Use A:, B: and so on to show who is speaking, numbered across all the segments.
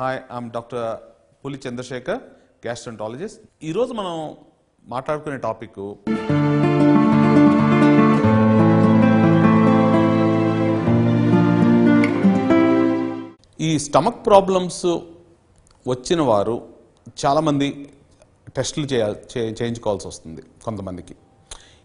A: Hi I'm doctor పులి Chandrasekhar gastroenterologist ఈరోజు మనం మాట్లాడుకునే టాపిక్ ఈ స్టమక్ ప్రాబ్లమ్స్ వచ్చిన వారు చాలామంది టెస్టులు చేయాలి చేయించుకోవాల్సి వస్తుంది కొంతమందికి.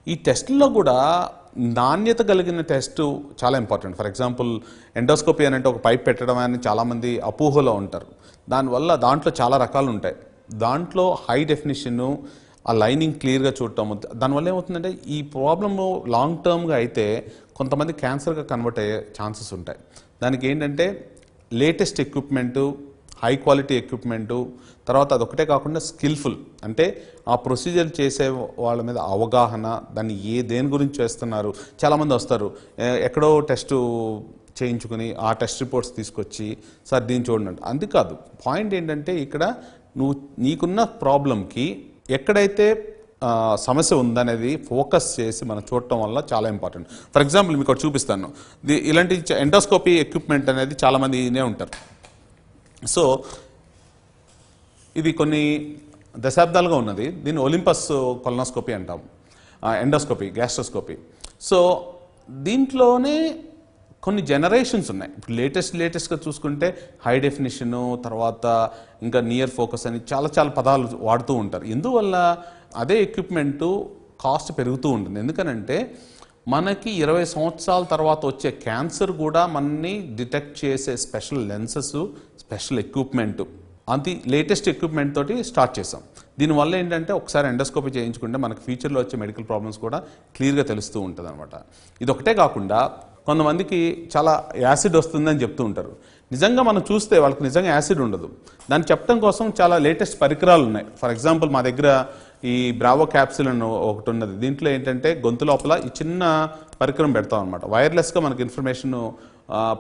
A: ఈ టెస్ట్లో కూడా నాణ్యత కలిగిన టెస్ట్ చాలా ఇంపార్టెంట్. ఫర్ ఎగ్జాంపుల్ ఎండోస్కోపీ అని అంటే ఒక పైప్ పెట్టడం అని చాలామంది అపోహలో ఉంటారు. దానివల్ల దాంట్లో చాలా రకాలు ఉంటాయి. దాంట్లో హై డెఫినిషను ఆ లైనింగ్ క్లియర్గా చూడటం దానివల్ల ఏమవుతుందంటే ఈ ప్రాబ్లము లాంగ్ టర్మ్గా అయితే కొంతమంది క్యాన్సర్గా కన్వర్ట్ అయ్యే ఛాన్సెస్ ఉంటాయి. దానికి ఏంటంటే latest equipment high quality equipment తర్వాత అదొకటే కాకుండా స్కిల్ఫుల్. అంటే ఆ ప్రొసీజర్ చేసే వాళ్ళ మీద అవగాహన దాన్ని ఏ దేని గురించి చేస్తున్నారు చాలామంది వస్తారు. ఎక్కడో టెస్ట్ చేయించుకుని ఆ టెస్ట్ రిపోర్ట్స్ తీసుకొచ్చి సార్ దీన్ని చూడండి అది కాదు పాయింట్ ఏంటంటే ఇక్కడ నువ్వు నీకున్న ప్రాబ్లంకి ఎక్కడైతే సమస్య ఉందనేది ఫోకస్ చేసి మనం చూడటం వల్ల చాలా ఇంపార్టెంట్. ఫర్ ఎగ్జాంపుల్ మీకు చూపిస్తాను. ఇలాంటి ఎండోస్కోపీ ఎక్విప్మెంట్ అనేది చాలామందినే ఉంటారు. సో ఇది కొన్ని దశాబ్దాలుగా ఉన్నది. దీన్ని ఒలింపస్ కొలనోస్కోపీ అంటాం. Endoscopy gastroscopy. సో దీంట్లోనే కొన్ని జనరేషన్స్ ఉన్నాయి. ఇప్పుడు లేటెస్ట్ లేటెస్ట్గా చూసుకుంటే హై డెఫినిషను తర్వాత ఇంకా నియర్ ఫోకస్ అని చాలా చాలా పదాలు వాడుతూ ఉంటారు. ఎందువల్ల అదే ఎక్విప్మెంటు కాస్ట్ పెరుగుతూ ఉంటుంది. ఎందుకనంటే మనకి ఇరవై సంవత్సరాల తర్వాత వచ్చే క్యాన్సర్ కూడా మనని డిటెక్ట్ చేసే స్పెషల్ లెన్సెస్ స్పెషల్ ఎక్విప్మెంట్. అది లేటెస్ట్ ఎక్విప్మెంట్ తోటి స్టార్ట్ చేసాం. దీనివల్ల ఏంటంటే ఒకసారి ఎండోస్కోపీ చేయించుకుంటే మనకి ఫ్యూచర్లో వచ్చే మెడికల్ ప్రాబ్లమ్స్ కూడా క్లియర్గా తెలుస్తూ ఉంటుంది అనమాట ఇది ఒకటే కాకుండా కొంతమందికి చాలా యాసిడ్ వస్తుందని చెప్తూ ఉంటారు. నిజంగా మనం చూస్తే వాళ్ళకి నిజంగా యాసిడ్ ఉండదు. దాన్ని చెప్పడం కోసం చాలా లేటెస్ట్ పరికరాలు ఉన్నాయి ఫర్ ఎగ్జాంపుల్ మా దగ్గర ఈ బ్రావో క్యాప్సిల్ అని ఒకటి ఉన్నది. దీంట్లో ఏంటంటే గొంతు లోపల ఈ చిన్న పరికరం పెడతాం అనమాట వైర్లెస్గా మనకి ఇన్ఫర్మేషన్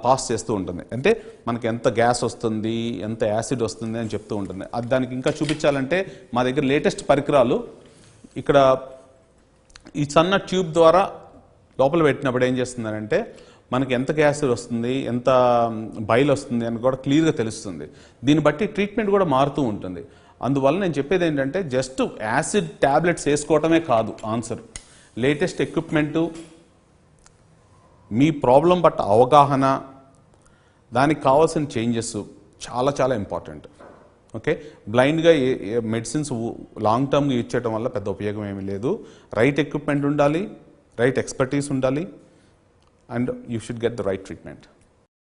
A: పాస్ చేస్తూ ఉంటుంది. అంటే మనకి ఎంత గ్యాస్ వస్తుంది ఎంత యాసిడ్ వస్తుంది అని చెప్తూ ఉంటుంది. అది దానికి ఇంకా చూపించాలంటే మా దగ్గర లేటెస్ట్ పరికరాలు ఇక్కడ ఈ సన్న ట్యూబ్ ద్వారా లోపల పెట్టినప్పుడు ఏం చేస్తుందంటే మనకి ఎంత గ్యాస్ వస్తుంది ఎంత బయలు వస్తుంది అని కూడా క్లియర్గా తెలుస్తుంది. దీన్ని బట్టి ట్రీట్మెంట్ కూడా మారుతూ ఉంటుంది. అందువల్ల నేను చెప్పేది ఏంటంటే జస్ట్ యాసిడ్ ట్యాబ్లెట్స్ వేసుకోవటమే కాదు ఆన్సర్ లేటెస్ట్ ఎక్విప్మెంటు మీ ప్రాబ్లం బట్ అవగాహన దానికి కావాల్సిన చేంజెస్ చాలా చాలా ఇంపార్టెంట్ ఓకే బ్లైండ్గా మెడిసిన్స్ లాంగ్ టర్మ్గా యూజ్ చేయడం వల్ల పెద్ద ఉపయోగం ఏమీ లేదు. రైట్ ఎక్విప్మెంట్ ఉండాలి రైట్ ఎక్స్పర్టీస్ ఉండాలి and you should get the right treatment